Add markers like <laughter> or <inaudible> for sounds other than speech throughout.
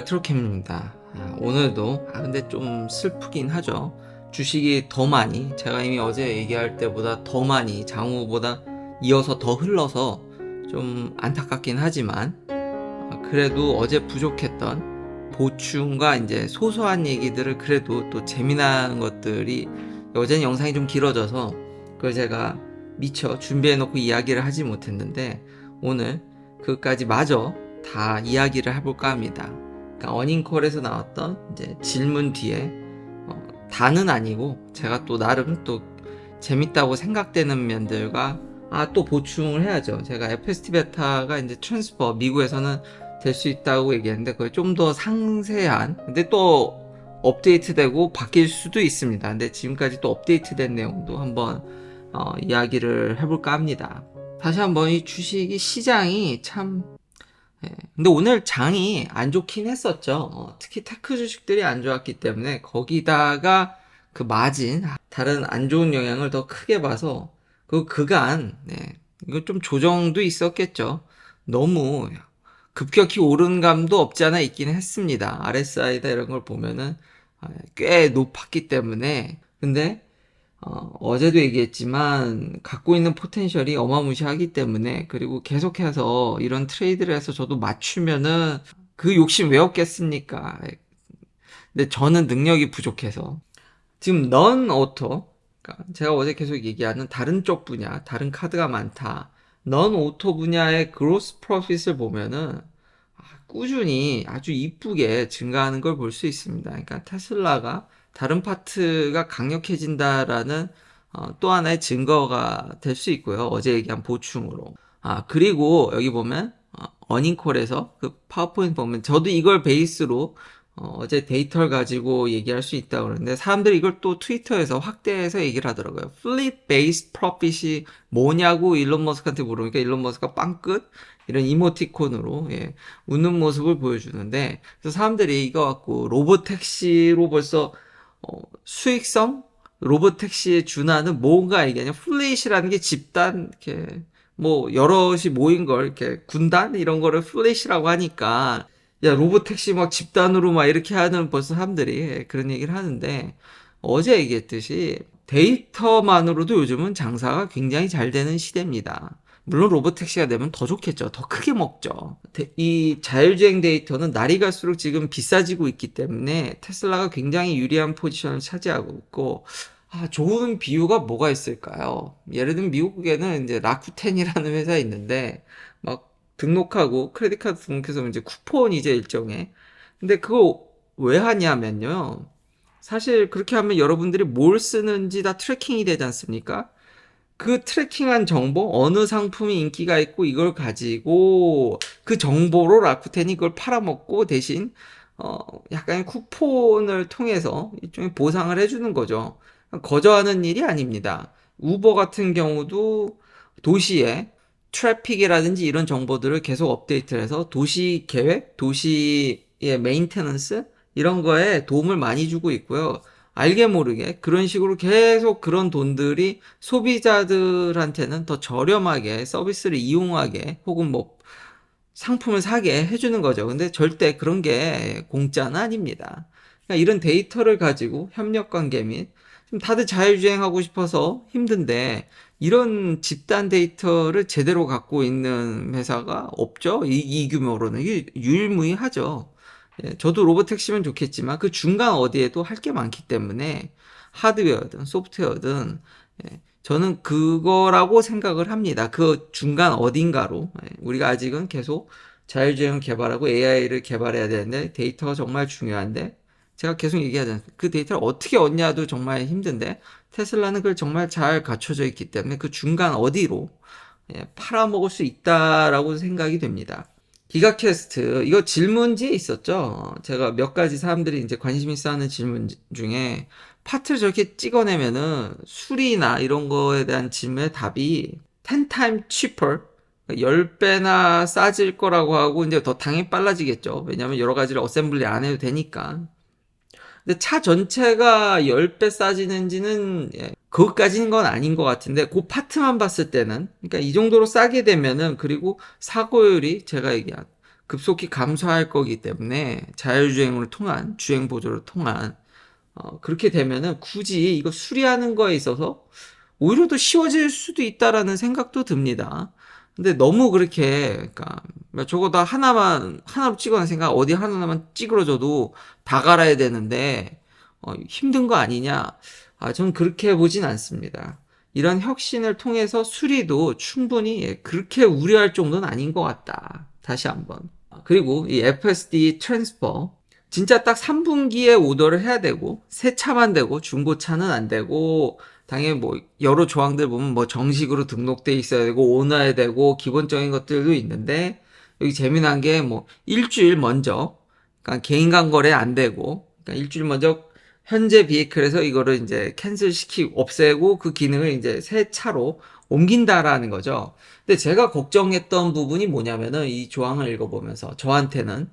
엘렉트로캠입니다 아, 오늘도 아 근데 좀 슬프긴 하죠 주식이 더 많이 제가 이미 어제 얘기할 때보다 더 많이 장우보다 이어서 더 흘러서 좀 안타깝긴 하지만 아, 그래도 어제 부족했던 보충과 이제 소소한 얘기들을 그래도 또 재미난 것들이 어제는 영상이 좀 길어져서 그걸 제가 미처 준비해놓고 이야기를 하지 못했는데 오늘 그까지 마저 다 이야기를 해볼까 합니다. 그러니까 어닝콜에서 나왔던 이제 질문 뒤에 어, 다는 아니고 제가 또 나름 또 재밌다고 생각되는 면들과 아 또 보충을 해야죠. 제가 FST 베타가 이제 트랜스퍼 미국에서는 될 수 있다고 얘기했는데 그걸 좀 더 상세한 근데 또 업데이트되고 바뀔 수도 있습니다. 근데 지금까지 또 업데이트된 내용도 한번 어, 이야기를 해볼까 합니다. 다시 한번 이 주식이 시장이 참 예. 근데 오늘 장이 안 좋긴 했었죠. 어, 특히 테크 주식들이 안 좋았기 때문에 거기다가 그 마진 다른 안 좋은 영향을 더 크게 봐서 그 그간 네. 이거 좀 조정도 있었겠죠. 너무 급격히 오른 감도 없지 않아 있기는 했습니다. RSI다 이런 걸 보면은 아, 꽤 높았기 때문에 근데 어, 제도 얘기했지만 갖고 있는 포텐셜이 어마무시하기 때문에 그리고 계속해서 이런 트레이드를 해서 저도 맞추면은 그 욕심 왜 없겠습니까? 근데 저는 능력이 부족해서 지금 넌 오토 그러니까 제가 어제 계속 얘기하는 다른 쪽 분야, 다른 카드가 많다. 넌 오토 분야의 그로스 프로핏을 보면은 아, 꾸준히 아주 이쁘게 증가하는 걸 볼 수 있습니다. 그러니까 테슬라가 다른 파트가 강력해진다라는 어, 또 하나의 증거가 될 수 있고요. 어제 얘기한 보충으로. 아, 그리고 여기 보면 어, 어닝콜에서 그 파워포인트 보면 저도 이걸 베이스로 어, 제 데이터를 가지고 얘기할 수 있다고 그러는데 사람들이 이걸 또 트위터에서 확대해서 얘기를 하더라고요. 플립 베이스 프로핏이 뭐냐고 일론 머스크한테 물으니까 일론 머스크가 빵끝 이런 이모티콘으로 예, 웃는 모습을 보여주는데 그래서 사람들이 이거 갖고 로봇 택시로 벌써 어, 수익성 로봇 택시에 준하는 뭔가 이게 아니라 플레이시라는 게 집단 이렇게 뭐 여럿이 모인 걸 이렇게 군단 이런 거를 플레이시라고 하니까 야 로봇 택시 막 집단으로 막 이렇게 하는 벌써 사람들이 그런 얘기를 하는데 어제 얘기했듯이 데이터만으로도 요즘은 장사가 굉장히 잘 되는 시대입니다. 물론 로봇 택시가 되면 더 좋겠죠. 더 크게 먹죠. 이 자율주행 데이터는 날이 갈수록 지금 비싸지고 있기 때문에 테슬라가 굉장히 유리한 포지션을 차지하고 있고, 아, 좋은 비유가 뭐가 있을까요? 예를 들면 미국에는 이제 라쿠텐이라는 회사 있는데, 막 등록하고 크레딧 카드 등록해서 이제 쿠폰 이제 일정에. 근데 그거 왜 하냐면요. 사실 그렇게 하면 여러분들이 뭘 쓰는지 다 트래킹이 되지 않습니까? 그 트래킹한 정보, 어느 상품이 인기가 있고 이걸 가지고 그 정보로 라쿠텐이 그걸 팔아먹고 대신 어 약간 쿠폰을 통해서 일종의 보상을 해주는 거죠. 거저하는 일이 아닙니다. 우버 같은 경우도 도시에 트래픽이라든지 이런 정보들을 계속 업데이트를 해서 도시 계획, 도시의 메인테넌스 이런 거에 도움을 많이 주고 있고요. 알게 모르게 그런 식으로 계속 그런 돈들이 소비자들한테는 더 저렴하게 서비스를 이용하게 혹은 뭐 상품을 사게 해주는 거죠. 근데 절대 그런 게 공짜는 아닙니다. 그러니까 이런 데이터를 가지고 협력 관계 및 다들 자율주행하고 싶어서 힘든데 이런 집단 데이터를 제대로 갖고 있는 회사가 없죠. 이, 이 규모로는 유일무이하죠. 예, 저도 로봇 택시면 좋겠지만 그 중간 어디에도 할 게 많기 때문에 하드웨어든 소프트웨어든 예, 저는 그거라고 생각을 합니다. 그 중간 어딘가로 예, 우리가 아직은 계속 자율주행 개발하고 AI를 개발해야 되는데 데이터가 정말 중요한데 제가 계속 얘기하잖아요. 그 데이터를 어떻게 얻냐도 정말 힘든데 테슬라는 그걸 정말 잘 갖춰져 있기 때문에 그 중간 어디로 팔아먹을 수 있다라고 생각이 됩니다. 기가캐스트 이거 질문지에 있었죠. 제가 몇 가지 사람들이 이제 관심 있어 하는 질문 중에 파트를 저렇게 찍어내면은 술이나 이런 거에 대한 질문의 답이 10 time cheaper 10배나 싸질 거라고 하고 이제 더 당연히 빨라지겠죠. 왜냐면 여러 가지를 어셈블리 안 해도 되니까. 근데 차 전체가 10배 싸지는지는 예, 그것까지는 건 아닌 것 같은데 그 파트만 봤을 때는 그러니까 이 정도로 싸게 되면은 그리고 사고율이 제가 얘기한 급속히 감소할 거기 때문에 자율주행을 통한 주행 보조를 통한 어, 그렇게 되면은 굳이 이거 수리하는 거에 있어서 오히려 더 쉬워질 수도 있다라는 생각도 듭니다. 근데 너무 그렇게 그러니까 적어도 하나만 하나로 찍어낸 생각 어디 하나만 찌그러져도 다 갈아야 되는데 어, 힘든 거 아니냐? 아, 저는 그렇게 보진 않습니다. 이런 혁신을 통해서 수리도 충분히 예, 그렇게 우려할 정도는 아닌 것 같다. 다시 한번. 아, 그리고 이 FSD 트랜스퍼 진짜 딱 3분기에 오더를 해야 되고 새 차만 되고 중고차는 안 되고 당연히 뭐 여러 조항들 보면 뭐 정식으로 등록돼 있어야 되고 오너야 되고 기본적인 것들도 있는데 여기 재미난 게 뭐 일주일 먼저 그러니까 개인 간 거래 안 되고 그러니까 일주일 먼저 현재 비에클에서 이거를 이제 캔슬 시키고 없애고 그 기능을 이제 새 차로 옮긴다라는 거죠. 근데 제가 걱정했던 부분이 뭐냐면은 이 조항을 읽어보면서 저한테는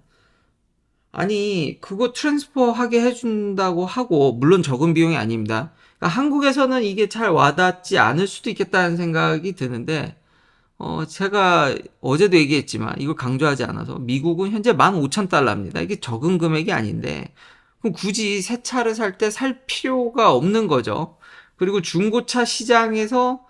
아니 그거 트랜스퍼 하게 해준다고 하고 물론 적은 비용이 아닙니다. 그러니까 한국에서는 이게 잘 와닿지 않을 수도 있겠다는 생각이 드는데 어 제가 어제도 얘기했지만 이걸 강조하지 않아서 미국은 현재 15,000달러입니다. 이게 적은 금액이 아닌데 그럼 굳이 새 차를 살 때살 필요가 없는 거죠. 그리고 중고차 시장에서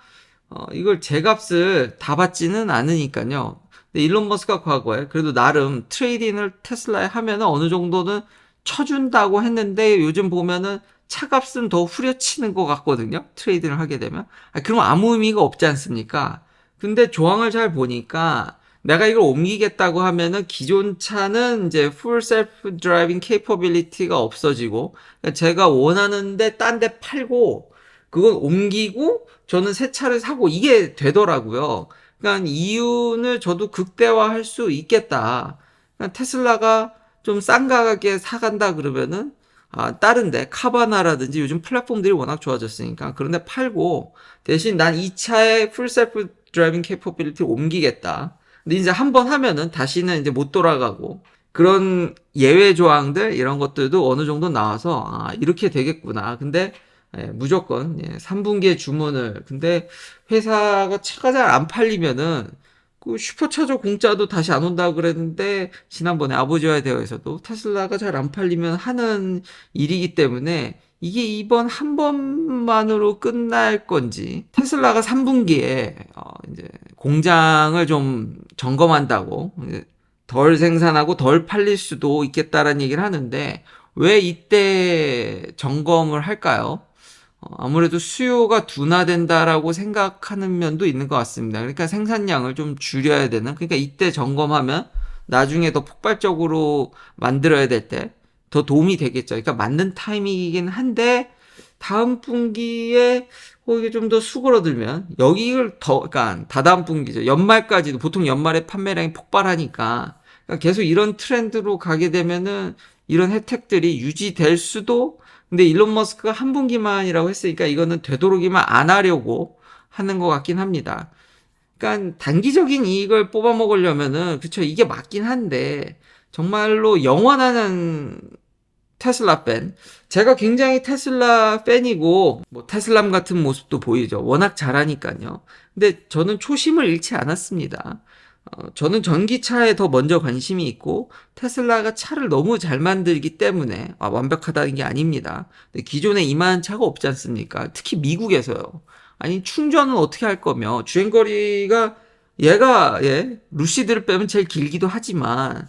어, 이걸 제값을 다 받지는 않으니까요. 근데 일론 머스크가 과거에 그래도 나름 트레이딩을 테슬라에 하면은 어느 정도는 쳐준다고 했는데 요즘 보면은 차값은 더 후려치는 것 같거든요. 트레이딩을 하게 되면. 아, 그럼 아무 의미가 없지 않습니까? 근데 조항을 잘 보니까 내가 이걸 옮기겠다고 하면은 기존 차는 이제 full self driving capability가 없어지고 그러니까 제가 원하는데 딴 데 팔고 그건 옮기고 저는 새 차를 사고 이게 되더라고요. 그러니까 이윤을 저도 극대화할 수 있겠다. 그러니까 테슬라가 좀 싼 가격에 사간다 그러면은 아, 다른데 카바나라든지 요즘 플랫폼들이 워낙 좋아졌으니까 그런데 팔고 대신 난이 차의 풀 셀프 드라이빙 캐퍼빌리티를 옮기겠다. 근데 이제 한 번 하면은 다시는 이제 못 돌아가고 그런 예외 조항들 이런 것들도 어느 정도 나와서 아, 이렇게 되겠구나. 근데 예, 무조건 예, 3분기에 주문을 근데 회사가 차가 잘 안 팔리면은 그 슈퍼차저 공짜도 다시 안 온다고 그랬는데 지난번에 아버지와의 대화에서도 테슬라가 잘 안 팔리면 하는 일이기 때문에 이게 이번 한 번만으로 끝날 건지 테슬라가 3분기에 어 이제 공장을 좀 점검한다고 덜 생산하고 덜 팔릴 수도 있겠다라는 얘기를 하는데 왜 이때 점검을 할까요? 어, 아무래도 수요가 둔화된다라고 생각하는 면도 있는 것 같습니다. 그러니까 생산량을 좀 줄여야 되는, 그러니까 이때 점검하면 나중에 더 폭발적으로 만들어야 될 때 더 도움이 되겠죠. 그러니까 맞는 타이밍이긴 한데, 다음 분기에 어, 이게 좀 더 수그러들면, 여기를 더, 그러니까 다다음 분기죠. 연말까지도 보통 연말에 판매량이 폭발하니까, 그러니까 계속 이런 트렌드로 가게 되면은 이런 혜택들이 유지될 수도 근데 일론 머스크가 한 분기만이라고 했으니까 이거는 되도록이면 안 하려고 하는 것 같긴 합니다. 그러니까 단기적인 이익을 뽑아 먹으려면은 그쵸 이게 맞긴 한데 정말로 영원한 테슬라 팬. 제가 굉장히 테슬라 팬이고 뭐 테슬람 같은 모습도 보이죠. 워낙 잘하니까요. 근데 저는 초심을 잃지 않았습니다 어, 저는 전기차에 더 먼저 관심이 있고 테슬라가 차를 너무 잘 만들기 때문에 아, 완벽하다는 게 아닙니다. 기존에 이만한 차가 없지 않습니까? 특히 미국에서요. 아니 충전은 어떻게 할 거며 주행거리가 얘가 예 루시드를 빼면 제일 길기도 하지만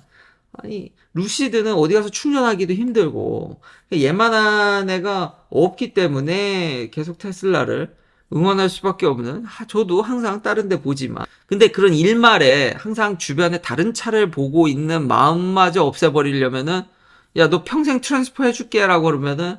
아니 루시드는 어디 가서 충전하기도 힘들고 얘만한 애가 없기 때문에 계속 테슬라를 응원할 수밖에 없는 하, 저도 항상 다른 데 보지만 근데 그런 일말에 항상 주변에 다른 차를 보고 있는 마음마저 없애버리려면은 야 너 평생 트랜스퍼 해줄게 라고 그러면은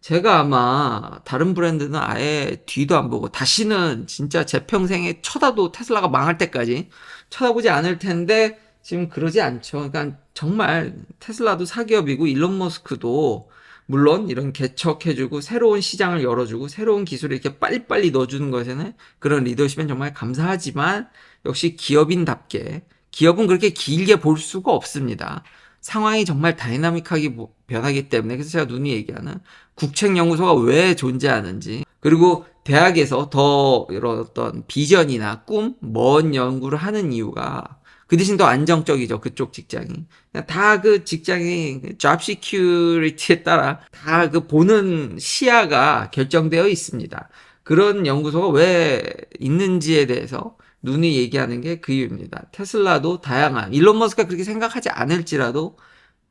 제가 아마 다른 브랜드는 아예 뒤도 안 보고 다시는 진짜 제 평생에 쳐다도 테슬라가 망할 때까지 쳐다보지 않을 텐데 지금 그러지 않죠. 그러니까 정말 테슬라도 사기업이고 일론 머스크도 물론 이런 개척해주고 새로운 시장을 열어주고 새로운 기술을 이렇게 빨리빨리 넣어주는 것에는 그런 리더십은 정말 감사하지만 역시 기업인답게 기업은 그렇게 길게 볼 수가 없습니다. 상황이 정말 다이나믹하게 변하기 때문에 그래서 제가 눈이 얘기하는 국책연구소가 왜 존재하는지 그리고 대학에서 더 이런 어떤 비전이나 꿈, 먼 연구를 하는 이유가 그 대신 더 안정적이죠. 그쪽 직장이. 다 그 직장의 job security에 따라 다 그 보는 시야가 결정되어 있습니다. 그런 연구소가 왜 있는지에 대해서 눈이 얘기하는 게 그 이유입니다. 테슬라도 다양한, 일론 머스크가 그렇게 생각하지 않을지라도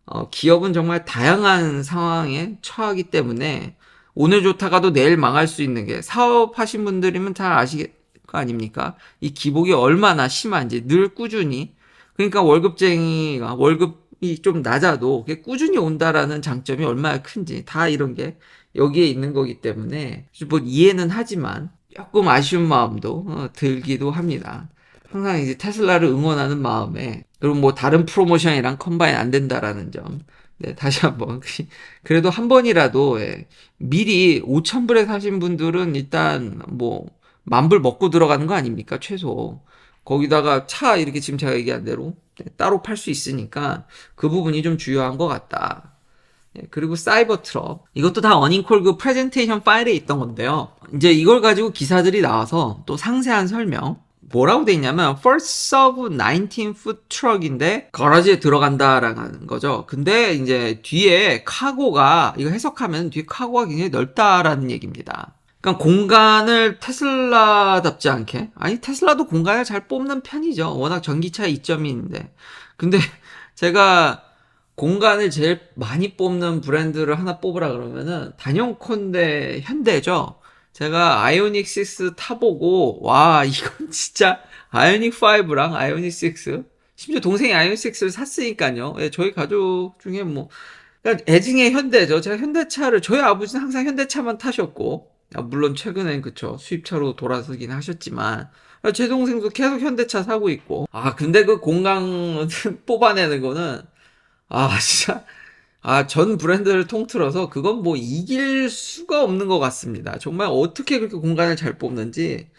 어, 기업은 정말 다양한 상황에 처하기 때문에 오늘 좋다가도 내일 망할 수 있는 게 사업하신 분들이면 잘 아시겠 거 아닙니까? 이 기복이 얼마나 심한지 늘 꾸준히 그러니까 월급쟁이가 월급이 좀 낮아도 꾸준히 온다라는 장점이 얼마나 큰지 다 이런 게 여기에 있는 거기 때문에 뭐 이해는 하지만 조금 아쉬운 마음도 어, 들기도 합니다. 항상 이제 테슬라를 응원하는 마음에 그리고 뭐 다른 프로모션이랑 컴바인 안 된다라는 점. 네, 다시 한번 <laughs> 그래도 한 번이라도 예, 미리 5,000불에 사신 분들은 일단 뭐 만불 먹고 들어가는 거 아닙니까? 최소. 거기다가 차 이렇게 지금 제가 얘기한 대로 네, 따로 팔 수 있으니까 그 부분이 좀 중요한 것 같다. 예, 그리고 사이버 트럭. 이것도 다 어닝콜 그 프레젠테이션 파일에 있던 건데요. 이제 이걸 가지고 기사들이 나와서 또 상세한 설명. 뭐라고 돼 있냐면 first serve 19 foot truck인데 거라지에 들어간다라는 거죠. 근데 이제 뒤에 카고가 이거 해석하면 뒤에 카고가 굉장히 넓다라는 얘기입니다. 그러니까 공간을 테슬라답지 않게 아니 테슬라도 공간을 잘 뽑는 편이죠. 워낙 전기차 이점인데. 근데 <laughs> 제가 공간을 제일 많이 뽑는 브랜드를 하나 뽑으라 그러면은 단연컨대 현대죠. 제가 아이오닉 6 타보고 와 <laughs> 이건 진짜 아이오닉 5랑 아이오닉 6 심지어 동생이 아이오닉 6를 샀으니까요. 예, 저희 가족 중에 뭐 그러니까 애증의 현대죠. 제가 현대차를 저희 아버지는 항상 현대차만 타셨고 아, 물론 최근엔 그쵸 수입차로 돌아서긴 하셨지만 아, 제 동생도 계속 현대차 사고 있고 아 근데 그 공간 <laughs> 뽑아내는 거는 아 진짜 아, 전 브랜드를 통틀어서 그건 뭐 이길 수가 없는 것 같습니다. 정말 어떻게 그렇게 공간을 잘 뽑는지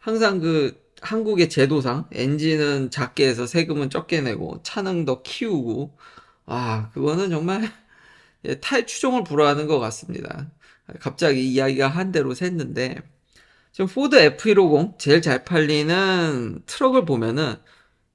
항상 그 한국의 제도상 엔진은 작게 해서 세금은 적게 내고 차는 더 키우고 아, 그거는 정말 예, 타의 추종을 불허하는 것 같습니다. 갑자기 이야기가 한 대로 샜는데 지금 포드 F150 제일 잘 팔리는 트럭을 보면은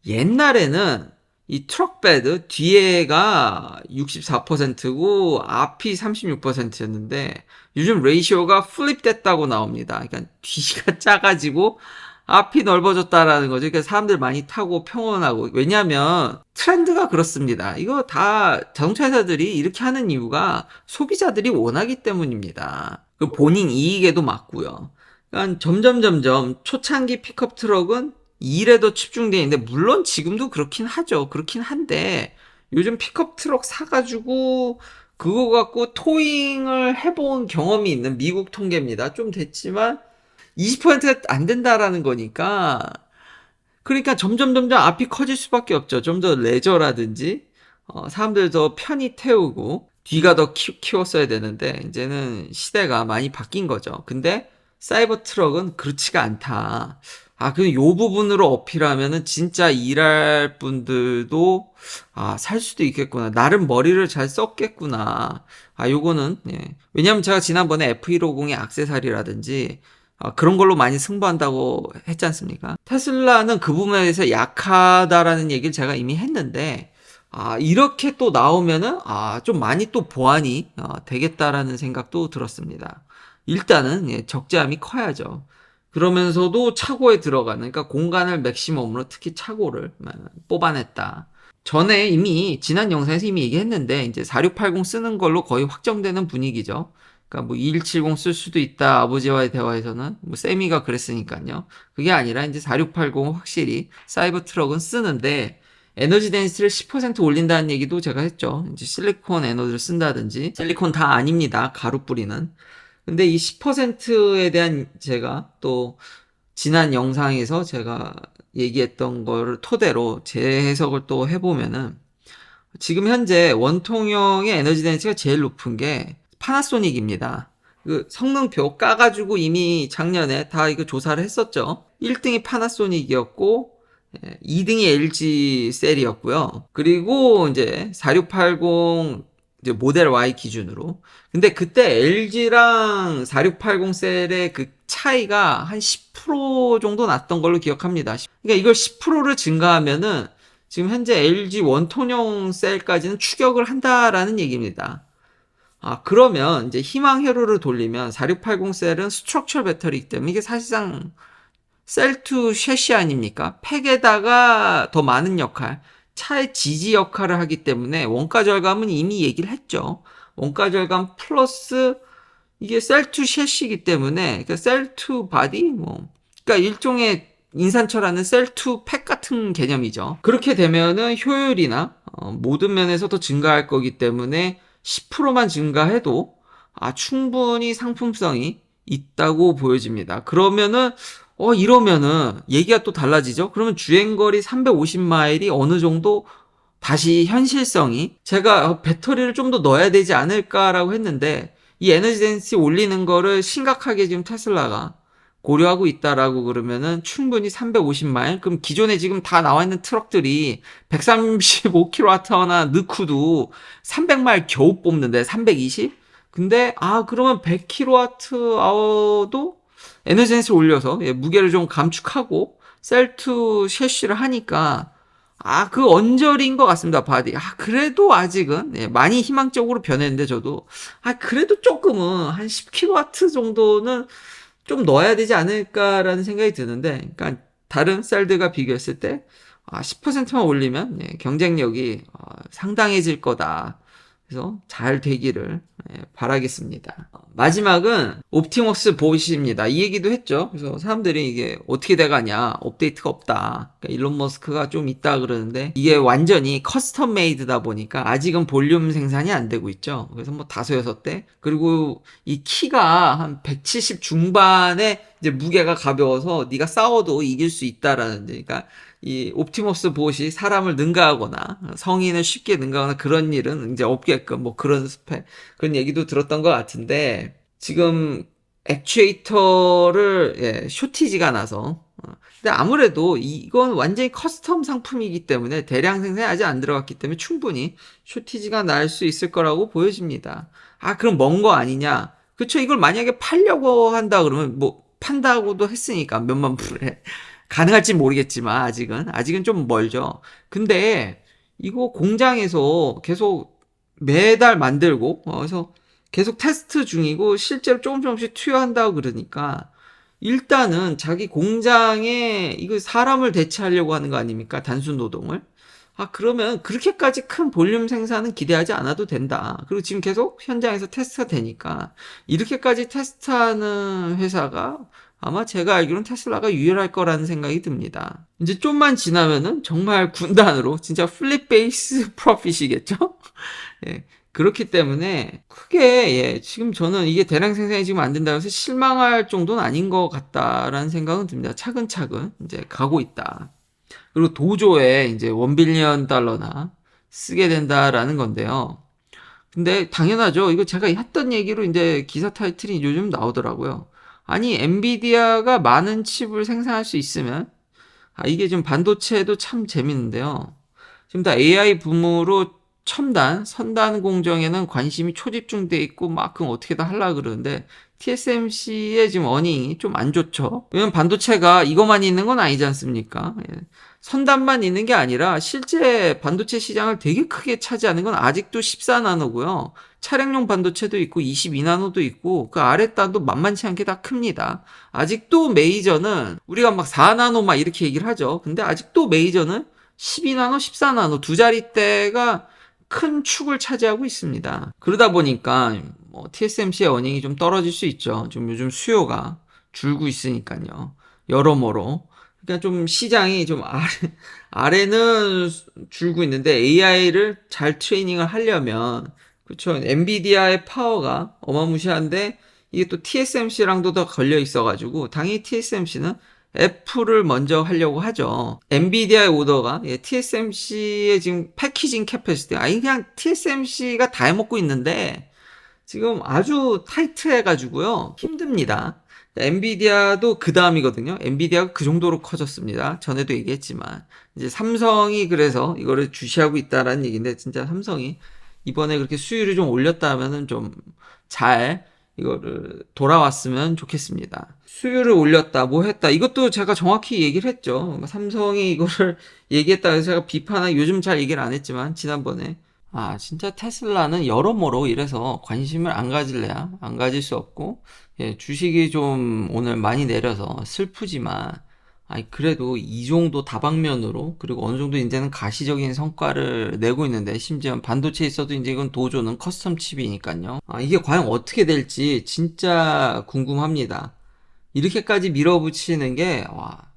옛날에는 이 트럭 베드 뒤에가 64%고 앞이 36%였는데 요즘 레이시오가 플립 됐다고 나옵니다. 그러니까 뒤가 <laughs> 작아지고 앞이 넓어졌다라는 거죠. 그러니까 사람들 많이 타고 평온하고 왜냐하면 트렌드가 그렇습니다. 이거 다 자동차 회사들이 이렇게 하는 이유가 소비자들이 원하기 때문입니다. 그 본인 이익에도 맞고요. 그러니까 점점 점점 초창기 픽업 트럭은 일에 더 집중되어 있는데 물론 지금도 그렇긴 하죠. 그렇긴 한데 요즘 픽업 트럭 사가지고 그거 갖고 토잉을 해본 경험이 있는 미국 통계입니다. 좀 됐지만 20%가 안 된다라는 거니까 그러니까 점점 점점 앞이 커질 수밖에 없죠. 좀 더 레저라든지 어, 사람들 더 편히 태우고 뒤가 더 키, 키웠어야 되는데 이제는 시대가 많이 바뀐 거죠. 근데 사이버 트럭은 그렇지가 않다. 아, 그요 부분으로 어필하면은 진짜 일할 분들도 아, 살 수도 있겠구나. 나름 머리를 잘 썼겠구나. 아, 요거는 예. 왜냐면 제가 지난번에 F150의 악세사리라든지 아, 그런 걸로 많이 승부한다고 했지 않습니까? 테슬라는 그 부분에 대해서 약하다라는 얘기를 제가 이미 했는데 아, 이렇게 또 나오면은 아, 좀 많이 또 보완이 어, 되겠다라는 생각도 들었습니다. 일단은 예, 적재함이 커야죠. 그러면서도 차고에 들어가는 그러니까 공간을 맥시멈으로 특히 차고를 뽑아냈다. 전에 이미 지난 영상에서 이미 얘기했는데 이제 4680 쓰는 걸로 거의 확정되는 분위기죠. 그러니까 뭐 2170 쓸 수도 있다 아버지와의 대화에서는 뭐 세미가 그랬으니까요. 그게 아니라 이제 4680 확실히 사이버 트럭은 쓰는데 에너지 덴시티를 10% 올린다는 얘기도 제가 했죠. 이제 실리콘 에너지를 쓴다든지 실리콘 다 아닙니다. 가루 뿌리는 근데 이 10%에 대한 제가 또 지난 영상에서 제가 얘기했던 거를 토대로 재해석을 또 해보면은 지금 현재 원통형의 에너지 데니티가 제일 높은 게 파나소닉입니다. 그 성능표 까가지고 이미 작년에 다 이거 조사를 했었죠. 1등이 파나소닉이었고 2등이 LG 셀이었고요. 그리고 이제 4680 이제 모델 Y 기준으로. 근데 그때 LG랑 4680 셀의 그 차이가 한 10% 정도 났던 걸로 기억합니다. 그러니까 이걸 10%를 증가하면은 지금 현재 LG 원통형 셀까지는 추격을 한다라는 얘기입니다. 아, 그러면 이제 희망 회로를 돌리면 4680 셀은 스트럭처 배터리이기 때문에 이게 사실상 셀투 쉐시 아닙니까? 팩에다가 더 많은 역할, 차의 지지 역할을 하기 때문에 원가 절감은 이미 얘기를 했죠. 원가 절감 플러스 이게 셀투 쉐시이기 때문에 그러니까 셀투 바디 뭐 그러니까 일종의 인산철하는 셀투 팩 같은 개념이죠. 그렇게 되면은 효율이나 어, 모든 면에서 더 증가할 거기 때문에 10%만 증가해도 아 충분히 상품성이 있다고 보여집니다. 그러면은 어 이러면은 얘기가 또 달라지죠. 그러면 주행거리 350마일이 어느 정도 다시 현실성이 제가 어, 배터리를 좀 더 넣어야 되지 않을까라고 했는데 이 에너지 덴시티 올리는 거를 심각하게 지금 테슬라가 고려하고 있다라고 그러면은 충분히 350마일 그럼 기존에 지금 다 나와 있는 트럭들이 135kWh나 넣고도 300마일 겨우 뽑는데 320? 근데 아 그러면 100kWh도 에너지 덴시티 올려서 예, 무게를 좀 감축하고 셀투 셰시를 하니까 아, 그 언저리인 것 같습니다, 바디. 아, 그래도 아직은, 예, 많이 희망적으로 변했는데, 저도. 아, 그래도 조금은, 한 10kW 정도는 좀 넣어야 되지 않을까라는 생각이 드는데, 그러니까, 다른 셀드가 비교했을 때, 아, 10%만 올리면, 예, 경쟁력이, 어, 상당해질 거다. 그래서 잘 되기를 예, 바라겠습니다. 마지막은 옵티머스 보이십니다. 이 얘기도 했죠. 그래서 사람들이 이게 어떻게 돼가냐, 업데이트가 없다. 그러니까 일론 머스크가 좀 있다 그러는데 이게 완전히 커스텀 메이드다 보니까 아직은 볼륨 생산이 안 되고 있죠. 그래서 뭐 다섯 여섯 대 그리고 이 키가 한 170 중반에 이제 무게가 가벼워서 네가 싸워도 이길 수 있다라는 그러니까 이 옵티머스 보시 사람을 능가하거나 성인을 쉽게 능가하거나 그런 일은 이제 없게끔 뭐 그런 스펙 그런 얘기도 들었던 것 같은데 지금 액추에이터를 예, 쇼티지가 나서 어, 근데 아무래도 이건 완전히 커스텀 상품이기 때문에 대량 생산이 아직 안 들어갔기 때문에 충분히 쇼티지가 날 수 있을 거라고 보여집니다. 아 그럼 먼 거 아니냐? 그쵸 이걸 만약에 팔려고 한다 그러면 뭐 판다고도 했으니까 몇만 불에 <laughs> 가능할지 모르겠지만 아직은 아직은 좀 멀죠. 근데 이거 공장에서 계속 매달 만들고 어, 그래서 계속 테스트 중이고 실제로 조금 조금씩 투여한다고 그러니까 일단은 자기 공장에 이거 사람을 대체하려고 하는 거 아닙니까? 단순 노동을. 아, 그러면 그렇게까지 큰 볼륨 생산은 기대하지 않아도 된다. 그리고 지금 계속 현장에서 테스트가 되니까 이렇게까지 테스트하는 회사가 아마 제가 알기로는 테슬라가 유일할 거라는 생각이 듭니다. 이제 좀만 지나면은 정말 군단으로 진짜 플립 베이스 <laughs> 프로핏이겠죠? 예. 그렇기 때문에 크게 예, 지금 저는 이게 대량 생산이 지금 안 된다고 해서 실망할 정도는 아닌 것 같다라는 생각은 듭니다. 차근차근 이제 가고 있다. 그리고 도조에 이제 원 빌리언 달러나 쓰게 된다라는 건데요. 근데 당연하죠. 이거 제가 했던 얘기로 이제 기사 타이틀이 요즘 나오더라고요. 아니, 엔비디아가 많은 칩을 생산할 수 있으면, 아, 이게 좀 반도체도 참 재밌는데요. 지금 다 AI 붐으로 첨단, 선단 공정에는 관심이 초집중돼 있고, 막, 그럼 어떻게 다 하려고 그러는데, TSMC의 지금 어닝이 좀 안 좋죠. 왜냐면 반도체가 이것만 있는 건 아니지 않습니까? 예. 선단만 있는 게 아니라 실제 반도체 시장을 되게 크게 차지하는 건 아직도 14나노고요. 차량용 반도체도 있고 22나노도 있고 그 아랫단도 만만치 않게 다 큽니다. 아직도 메이저는 우리가 막 4나노 막 이렇게 얘기를 하죠. 근데 아직도 메이저는 12나노, 14나노 두 자리대가 큰 축을 차지하고 있습니다. 그러다 보니까 뭐 TSMC의 어닝이 좀 떨어질 수 있죠. 좀 요즘 수요가 줄고 있으니까요. 여러모로. 그러니까 좀 시장이 좀 아래, 아래는 줄고 있는데 AI를 잘 트레이닝을 하려면 그렇죠. 엔비디아의 파워가 어마무시한데 이게 또 TSMC랑도 더 걸려 있어가지고 당연히 TSMC는 애플을 먼저 하려고 하죠. 엔비디아의 오더가 예, TSMC의 지금 패키징 캐패시티 아니 그냥 TSMC가 다 해먹고 있는데 지금 아주 타이트해가지고요 힘듭니다. 엔비디아도 그 다음이거든요. 엔비디아가 그 정도로 커졌습니다. 전에도 얘기했지만 이제 삼성이 그래서 이거를 주시하고 있다라는 얘기인데 진짜 삼성이 이번에 그렇게 수율을 좀 올렸다 하면은 좀잘 이거를 돌아왔으면 좋겠습니다. 수율을 올렸다, 뭐 했다. 이것도 제가 정확히 얘기를 했죠. 삼성이 이거를 <laughs> 얘기했다 해서 제가 비판하기 요즘 잘 얘기를 안 했지만 지난번에 아, 진짜 테슬라는 여러모로 이래서 관심을 안 가질래야 안 가질 수 없고, 예, 주식이 좀 오늘 많이 내려서 슬프지만, 아니, 그래도 이 정도 다방면으로, 그리고 어느 정도 이제는 가시적인 성과를 내고 있는데, 심지어 반도체에 있어도 이제 이건 도조는 커스텀 칩이니까요. 아, 이게 과연 어떻게 될지 진짜 궁금합니다. 이렇게까지 밀어붙이는 게, 와,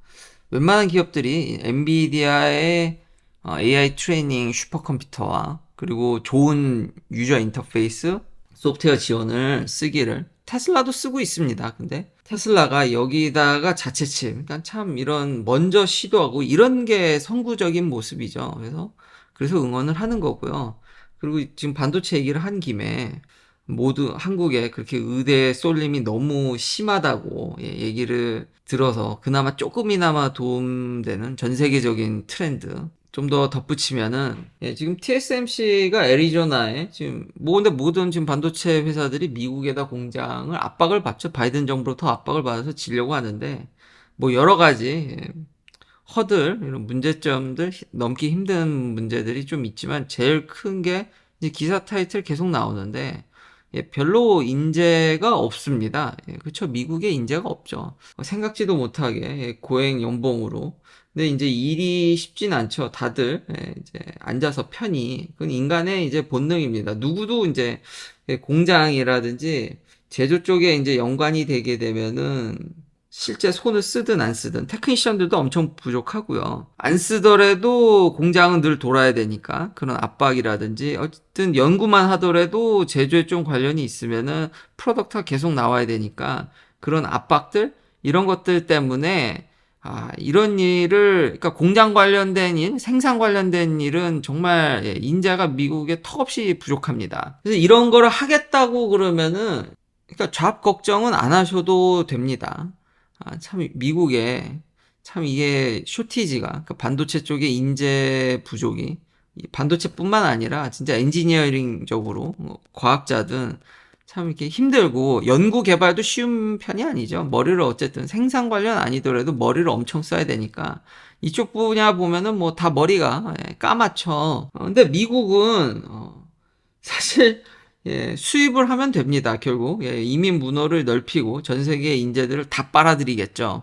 웬만한 기업들이 엔비디아의 어, AI 트레이닝 슈퍼컴퓨터와 그리고 좋은 유저 인터페이스 소프트웨어 지원을 쓰기를 테슬라도 쓰고 있습니다. 근데 테슬라가 여기다가 자체칩, 그러니까 참 이런 먼저 시도하고 이런 게 선구적인 모습이죠. 그래서 그래서 응원을 하는 거고요. 그리고 지금 반도체 얘기를 한 김에 모두 한국에 그렇게 의대 쏠림이 너무 심하다고 예, 얘기를 들어서 그나마 조금이나마 도움되는 전 세계적인 트렌드 좀 더 덧붙이면은 예, 지금 TSMC가 애리조나에 지금 뭐 근데 모든 지금 반도체 회사들이 미국에다 공장을 압박을 받죠 바이든 정부로부터 압박을 받아서 지려고 하는데 뭐 여러 가지 예, 허들 이런 문제점들 히- 넘기 힘든 문제들이 좀 있지만 제일 큰 게 이제 기사 타이틀 계속 나오는데 예, 별로 인재가 없습니다. 예, 그렇죠. 미국에 인재가 없죠. 어, 생각지도 못하게 예, 고액 연봉으로. 근데 이제 일이 쉽진 않죠. 다들 예, 이제 앉아서 편히 그건 인간의 이제 본능입니다. 누구도 이제 예, 공장이라든지 제조 쪽에 이제 연관이 되게 되면은 실제 손을 쓰든 안 쓰든 테크니션들도 엄청 부족하고요. 안 쓰더라도 공장은 늘 돌아야 되니까 그런 압박이라든지 어쨌든 연구만 하더라도 제조에 좀 관련이 있으면은 프로덕트가 계속 나와야 되니까 그런 압박들 이런 것들 때문에 아, 이런 일을 그러니까 공장 관련된 일, 생산 관련된 일은 정말 예, 인재가 미국에 턱없이 부족합니다. 그래서 이런 거를 하겠다고 그러면은 그러니까 잡 걱정은 안 하셔도 됩니다. 아, 참, 미국에, 참 이게 쇼티지가, 그러니까 반도체 쪽에 인재 부족이, 이 반도체뿐만 아니라 진짜 엔지니어링적으로, 뭐 과학자든 참 이렇게 힘들고, 연구 개발도 쉬운 편이 아니죠. 머리를 어쨌든 생산 관련 아니더라도 머리를 엄청 써야 되니까. 이쪽 분야 보면은 뭐 다 머리가 예, 까맣죠. 어, 근데 미국은, 어, 사실, 예, 수입을 하면 됩니다, 결국. 예, 이민 문호를 넓히고 전 세계 인재들을 다 빨아들이겠죠.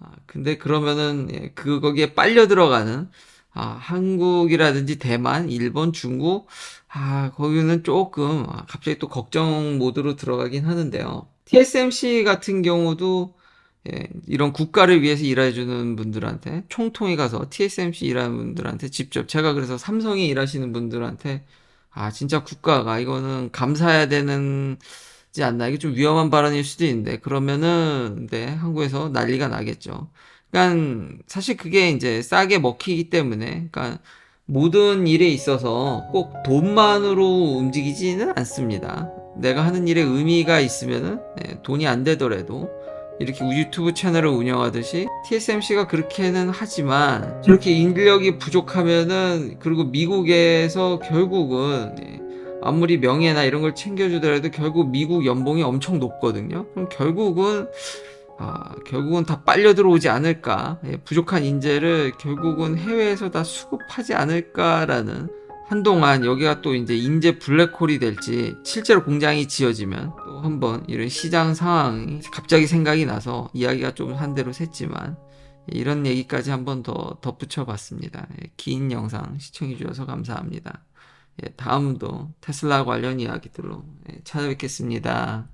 아, 근데 그러면은, 예, 그, 거기에 빨려 들어가는, 아, 한국이라든지 대만, 일본, 중국, 아, 거기는 조금, 아, 갑자기 또 걱정 모드로 들어가긴 하는데요. TSMC 같은 경우도, 예, 이런 국가를 위해서 일해주는 분들한테, 총통에 가서 TSMC 일하는 분들한테 직접, 제가 그래서 삼성에 일하시는 분들한테, 아, 진짜 국가가 이거는 감사해야 되는지 않나? 이게 좀 위험한 발언일 수도 있는데, 그러면은, 네, 한국에서 난리가 나겠죠. 그러니까, 사실 그게 이제 싸게 먹히기 때문에, 그러니까, 모든 일에 있어서 꼭 돈만으로 움직이지는 않습니다. 내가 하는 일에 의미가 있으면은, 네, 돈이 안 되더라도, 이렇게 유튜브 채널을 운영하듯이 TSMC가 그렇게는 하지만 저렇게 인력이 부족하면은 그리고 미국에서 결국은 예, 아무리 명예나 이런 걸 챙겨주더라도 결국 미국 연봉이 엄청 높거든요. 그럼 결국은 아, 결국은 다 빨려 들어오지 않을까. 예, 부족한 인재를 결국은 해외에서 다 수급하지 않을까라는 한동안 여기가 또 이제 인재 블랙홀이 될지 실제로 공장이 지어지면 또 한번 이런 시장 상황이 갑자기 생각이 나서 이야기가 좀 한 대로 샜지만 이런 얘기까지 한번 더 덧붙여 봤습니다. 예, 긴 영상 시청해 주셔서 감사합니다. 예, 다음도 테슬라 관련 이야기들로 예, 찾아뵙겠습니다.